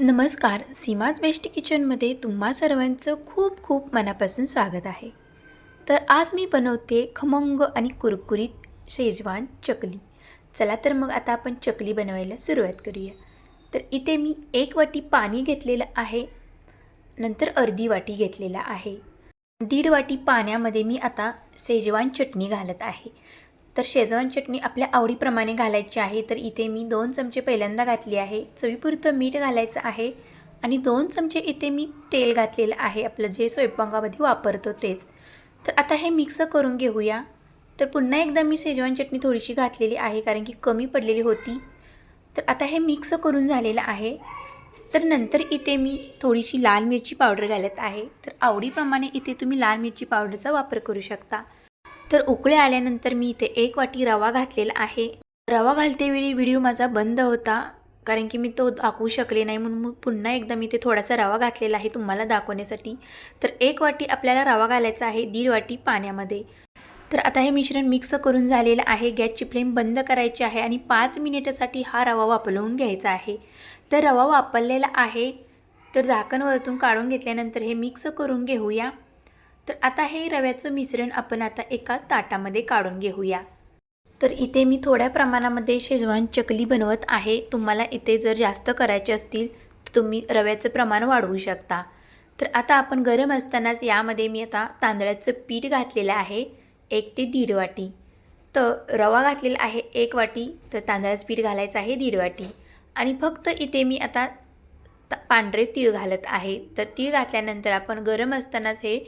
नमस्कार. सीमाज बेस्ट किचनमध्ये तुम्हा सर्वांचं खूप खूप मनापासून स्वागत आहे. तर आज मी बनवते खमंग आणि कुरकुरीत शेजवान चकली. चला तर मग आता आपण चकली बनवायला सुरुवात करूया. तर इथे मी एक वाटी पाणी घेतलेलं आहे. नंतर अर्धी वाटी घेतलेला आहे. दीड वाटी पाण्यामध्ये मी आता शेजवान चटणी घालत आहे. तर शेजवान चटणी आपल्या आवडीप्रमाणे घालायची आहे. तर इथे मी दोन चमचे पहिल्यांदा घातली आहे. चवीपुरतं मीठ घालायचं आहे आणि दोन चमचे इथे मी तेल घातलेलं आहे. आपलं जे स्वयंपाकामध्ये वापरतो तेच. तर आता हे मिक्स करून घेऊया. तर पुन्हा एकदा मी शेजवान चटणी थोडीशी घातलेली आहे कारण की कमी पडलेली होती. तर आता हे मिक्स करून झालेलं आहे. तर नंतर इथे मी थोडीशी लाल मिरची पावडर घालत आहे. तर आवडीप्रमाणे इथे तुम्ही लाल मिरची पावडरचा वापर करू शकता. तर उकळे आल्यानंतर मी इथे एक वाटी रवा घातलेला आहे. रवा घालतेवेळी व्हिडिओ माझा बंद होता कारण की मी तो दाखवू शकले नाही म्हणून मग पुन्हा एकदा मी ते थोडासा रवा घातलेला आहे तुम्हाला दाखवण्यासाठी. तर एक वाटी आपल्याला रवा घालायचा आहे दीड वाटी पाण्यामध्ये. तर आता हे मिश्रण मिक्स करून झालेलं आहे गॅसची फ्लेम बंद करायची आहे आणि पाच मिनिटासाठी हा रवा वापरवून घ्यायचा आहे. तर रवा वापरलेला आहे तर झाकण वरतून काढून घेतल्यानंतर हे मिक्स करून घेऊया. तर आता हे रव्याचं मिश्रण आपण आता एका ताटामध्ये काढून घेऊया. तर इथे मी थोड्या प्रमाणामध्ये शेजवान चकली बनवत आहे. तुम्हाला इथे जर जास्त करायचे असतील तर तुम्ही रव्याचं प्रमाण वाढवू शकता. तर आता आपण गरम असतानाच यामध्ये मी आता तांदळाचं पीठ घातलेलं आहे एक ते दीड वाटी. तर रवा घातलेला आहे एक वाटी. तर तांदळाचं पीठ घालायचं आहे दीड वाटी. आणि फक्त इथे मी आता पांढरे तीळ घालत आहे. तर तीळ घातल्यानंतर आपण गरम असतानाच हे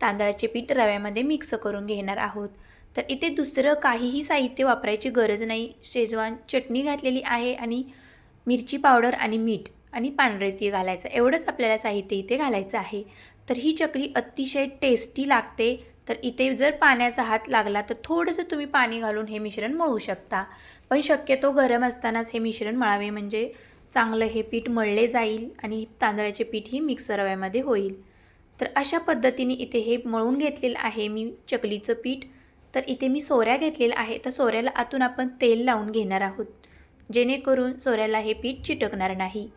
तांदळाचे पीठ रव्यामध्ये मिक्स करून घेणार आहोत. तर इथे दुसरं काहीही साहित्य वापरायची गरज नाही. शेजवान चटणी घातलेली आहे आणि मिरची पावडर आणि मीठ आणि पांढरे तीळ घालायचं. एवढंच आपल्याला साहित्य इथे घालायचं आहे. तर ही चकली अतिशय टेस्टी लागते. तर इथे जर पाण्याचा हात लागला तर थोडंसं तुम्ही पाणी घालून हे मिश्रण मळू शकता. पण शक्यतो गरम असतानाच हे मिश्रण मळावे. म्हणजे चांगलं हे पीठ मळले जाईल आणि तांदळाचे पीठही मिक्स रव्यामध्ये होईल. तर अशा पद्धतीने इथे हे मळून घेतलेलं आहे मी चकलीचं पीठ. तर इथे मी सोऱ्या घेतलेलं आहे. तर सोऱ्याला आतून आपण तेल लावून घेणार आहोत. जेणेकरून सोऱ्याला हे पीठ चिटकणार नाही.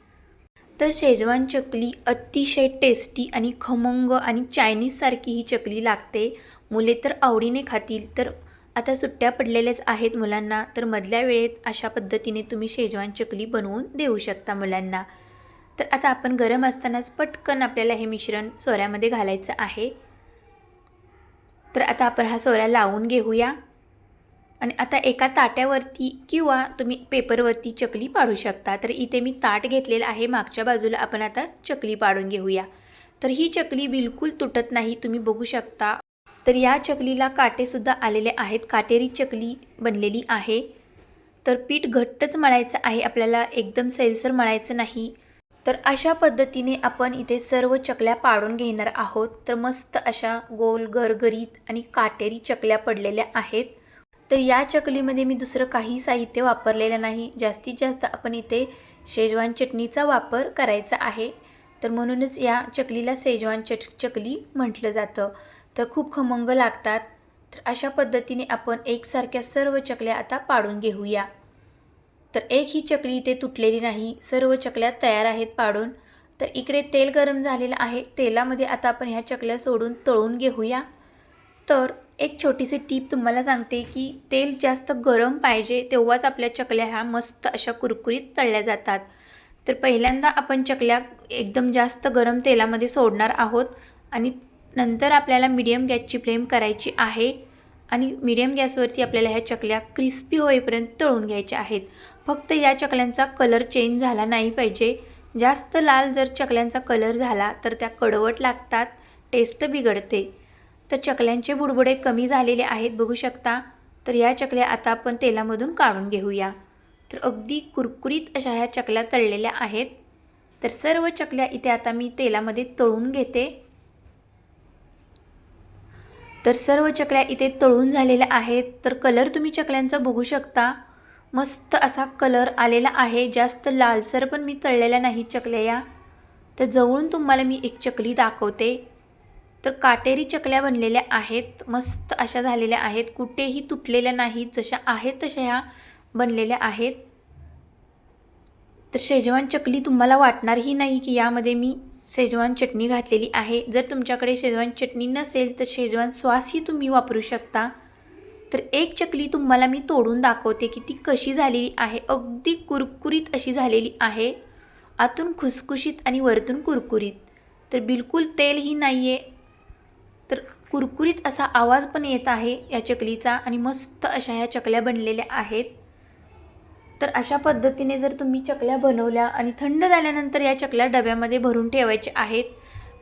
तर शेजवान चकली अतिशय टेस्टी आणि खमंग आणि चायनीजसारखी ही चकली लागते. मुले तर आवडीने खातील. तर आता सुट्ट्या पडलेल्याच आहेत मुलांना. तर मधल्या वेळेत अशा पद्धतीने तुम्ही शेजवान चकली बनवून देऊ शकता मुलांना. तर आता आपण गरम असतानाच पटकन आपल्याला हे मिश्रण सोऱ्यामध्ये घालायचं आहे. तर आता आपण हा सोऱ्या लावून घेऊया. आणि आता एका ताट्यावरती किंवा तुम्ही पेपरवरती चकली पाडू शकता. तर इथे मी ताट घेतलेलं आहे. मागच्या बाजूला आपण आता चकली पाडून घेऊया. तर ही चकली बिलकुल तुटत नाही. तुम्ही बघू शकता. तर या चकलीला काटेसुद्धा आलेले आहेत. काटेरी चकली बनलेली आहे. तर पीठ घट्टच मळायचं आहे. आपल्याला एकदम सैलसर मळायचं नाही. तर अशा पद्धतीने आपण इथे सर्व चकल्या पाडून घेणार आहोत. तर मस्त अशा गोल गरगरीत आणि काटेरी चकल्या पडलेल्या आहेत. तर या चकलीमध्ये मी दुसरं काही साहित्य वापरलेलं नाही. जास्तीत जास्त आपण इथे शेजवान चटणीचा वापर करायचा आहे. तर म्हणूनच या चकलीला शेजवान चट चकली म्हटलं जातं. तर खूप खमंग लागतात. तर अशा पद्धतीने आपण एकसारख्या सर्व चकल्या आता पाडून घेऊया. तर एक ही चकली इथे तुटलेली नाही. सर्व चकल्या तयार आहेत पाडून. तर इकडे तेल गरम झालेलं आहे. तेलामध्ये आता आपण ह्या चकल्या सोडून तळून घेऊया. तर एक छोटीशी टीप तुम्हाला सांगते की तेल जास्त गरम पाहिजे तेव्हाच आपल्या चकल्या ह्या मस्त अशा कुरकुरीत तळल्या जातात. तर पहिल्यांदा आपण चकल्या एकदम जास्त गरम तेलामध्ये सोडणार आहोत आणि नंतर आपल्याला मीडियम गॅसची फ्लेम करायची आहे. आणि मीडियम गॅसवरती आपल्याला ह्या चकल्या क्रिस्पी होईपर्यंत तळून घ्यायच्या आहेत. फक्त या चकल्यांचा कलर चेंज झाला नाही पाहिजे. जास्त लाल जर चकल्यांचा कलर झाला तर त्या कडवट लागतात टेस्ट बिघडते. तर चकल्यांचे बुडबुडे कमी झालेले आहेत बघू शकता. तर या चकल्या आता आपण तेलामधून काढून घेऊया. तर अगदी कुरकुरीत अशा ह्या चकल्या तळलेल्या आहेत. तर सर्व चकल्या इथे आता मी तेलामध्ये तळून घेते. तर सर्व चकल्या इथे तळून झालेल्या आहेत. तर कलर तुम्ही चकल्यांचा बघू शकता. मस्त असा कलर आलेला आहे. जास्त लालसर पण मी तळलेल्या नाही चकल्या या. तर जवळून तुम्हाला मी एक चकली दाखवते. तर काटेरी चकल्या बनलेल्या आहेत. मस्त अशा झालेल्या आहेत. कुठेही तुटलेल्या नाहीत जशा आहेत तशा ह्या बनलेल्या आहेत. तर शेजवान चकली तुम्हाला वाटणारही नाही की यामध्ये मी शेजवान चटणी घातलेली आहे. जर तुमच्याकडे शेजवान चटणी नसेल तर शेजवान सॉसही तुम्ही वापरू शकता. तर एक चकली तुम्हाला मी तोडून दाखवते की ती कशी झालेली आहे. अगदी कुरकुरीत अशी झालेली आहे. आतून खुसखुशीत आणि वरतून कुरकुरीत. तर बिलकुल तेलही नाही आहे तर कुरकुरीत असा आवाज पण येत आहे या चकलीचा आणि मस्त अशा ह्या चकल्या बनलेल्या आहेत. तर अशा पद्धतीने जर तुम्ही चकल्या बनवल्या आणि थंड झाल्यानंतर या चकल्या डब्यामध्ये भरून ठेवायचे आहेत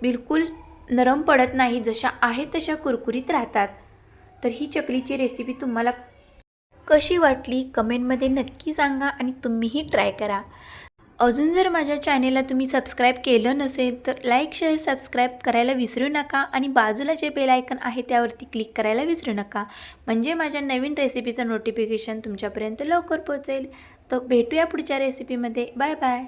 बिलकुल नरम पडत नाही जशा आहेत तशा कुरकुरीत राहतात. तर ही चकलीची रेसिपी तुम्हाला कशी वाटली कमेंटमध्ये नक्की सांगा आणि तुम्हीही ट्राय करा. अजून जर माझ्या चॅनेलला तुम्ही सबस्क्राईब केलं नसेल तर लाईक शेअर सबस्क्राईब करायला विसरू नका आणि बाजूला जे बेल आयकन आहे त्यावरती क्लिक करायला विसरू नका. म्हणजे माझ्या नवीन रेसिपीचं नोटिफिकेशन तुमच्यापर्यंत लवकर पोहोचेल. तर भेटूया पुढच्या रेसिपीमध्ये बाय बाय